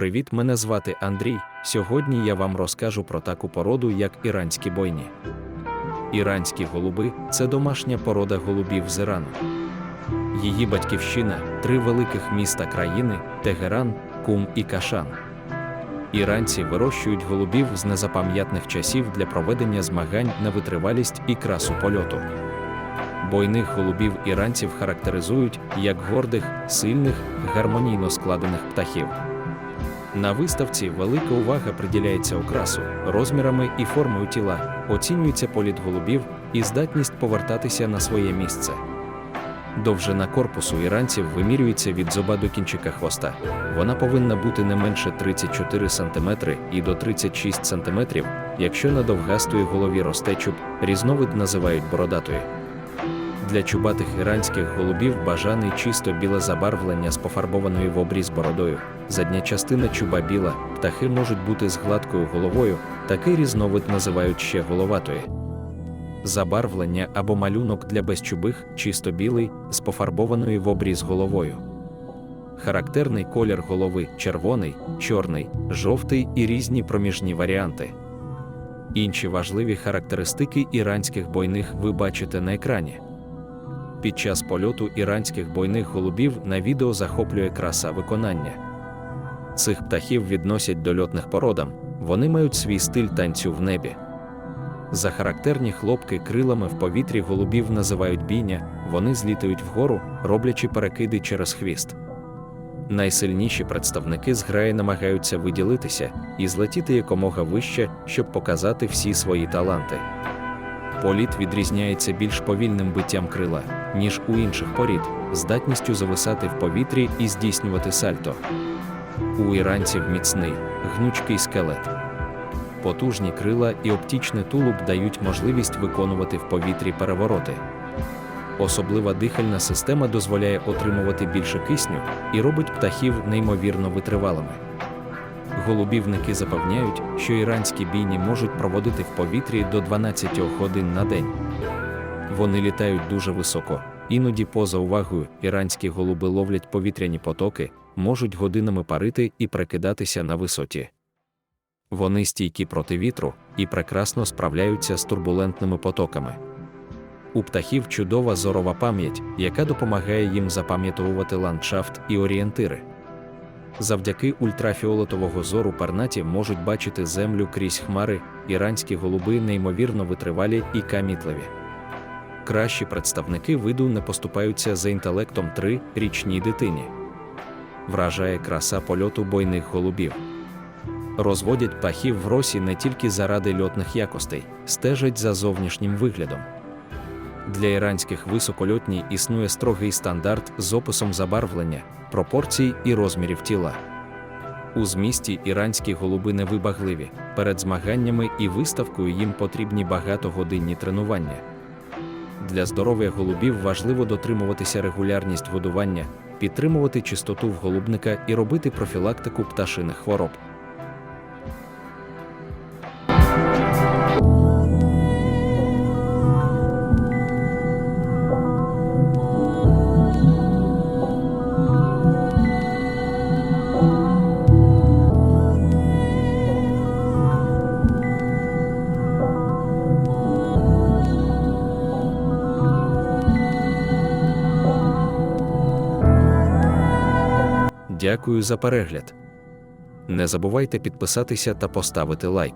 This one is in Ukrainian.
Привіт, мене звати Андрій. Сьогодні я вам розкажу про таку породу, як іранські бойні. Іранські голуби це домашня порода голубів з Ірану. Її батьківщина три великих міста країни Тегеран, Кум і Кашан. Іранці вирощують голубів з незапам'ятних часів для проведення змагань на витривалість і красу польоту. Бойних голубів іранців характеризують як гордих, сильних, гармонійно складених птахів. На виставці велика увага приділяється окрасу, розмірами і формою тіла, оцінюється політ голубів і здатність повертатися на своє місце. Довжина корпусу іранців вимірюється від зуба до кінчика хвоста. Вона повинна бути не менше 34 см і до 36 см, якщо на довгастої голові росте чуб, різновид називають бородатою. Для чубатих іранських голубів бажаний чисто біле забарвлення з пофарбованою в обріз бородою. Задня частина чуба біла, птахи можуть бути з гладкою головою, такий різновид називають ще головатою. Забарвлення або малюнок для безчубих чисто білий, з пофарбованою в обріз головою. Характерний колір голови червоний, чорний, жовтий і різні проміжні варіанти. Інші важливі характеристики іранських бойних ви бачите на екрані. Під час польоту іранських бойних голубів на відео захоплює краса виконання. Цих птахів відносять до льотних породам, вони мають свій стиль танцю в небі. За характерні хлопки крилами в повітрі голубів називають бійня, вони злітають вгору, роблячи перекиди через хвіст. Найсильніші представники зграї намагаються виділитися і злетіти якомога вище, щоб показати всі свої таланти. Політ відрізняється більш повільним биттям крила, ніж у інших порід, здатністю зависати в повітрі і здійснювати сальто. У іранців міцний, гнучкий скелет. Потужні крила і оптічний тулуб дають можливість виконувати в повітрі перевороти. Особлива дихальна система дозволяє отримувати більше кисню і робить птахів неймовірно витривалими. Голубівники запевняють, що іранські бійні можуть проводити в повітрі до 12 годин на день. Вони літають дуже високо, іноді поза увагою іранські голуби ловлять повітряні потоки, можуть годинами парити і прикидатися на висоті. Вони стійкі проти вітру і прекрасно справляються з турбулентними потоками. У птахів чудова зорова пам'ять, яка допомагає їм запам'ятовувати ландшафт і орієнтири. Завдяки ультрафіолетового зору пернаті можуть бачити землю крізь хмари, іранські голуби неймовірно витривалі і камітливі. Кращі представники виду не поступаються за інтелектом три річній дитині. Вражає краса польоту бойних голубів. Розводять птахів в росі не тільки заради льотних якостей, стежать за зовнішнім виглядом. Для іранських високольотні існує строгий стандарт з описом забарвлення, пропорцій і розмірів тіла. У змісті іранські голуби невибагливі, перед змаганнями і виставкою їм потрібні багатогодинні тренування. Для здоров'я голубів важливо дотримуватися регулярність годування, підтримувати чистоту в голубника і робити профілактику пташиних хвороб. Дякую за перегляд. Не забувайте підписатися та поставити лайк.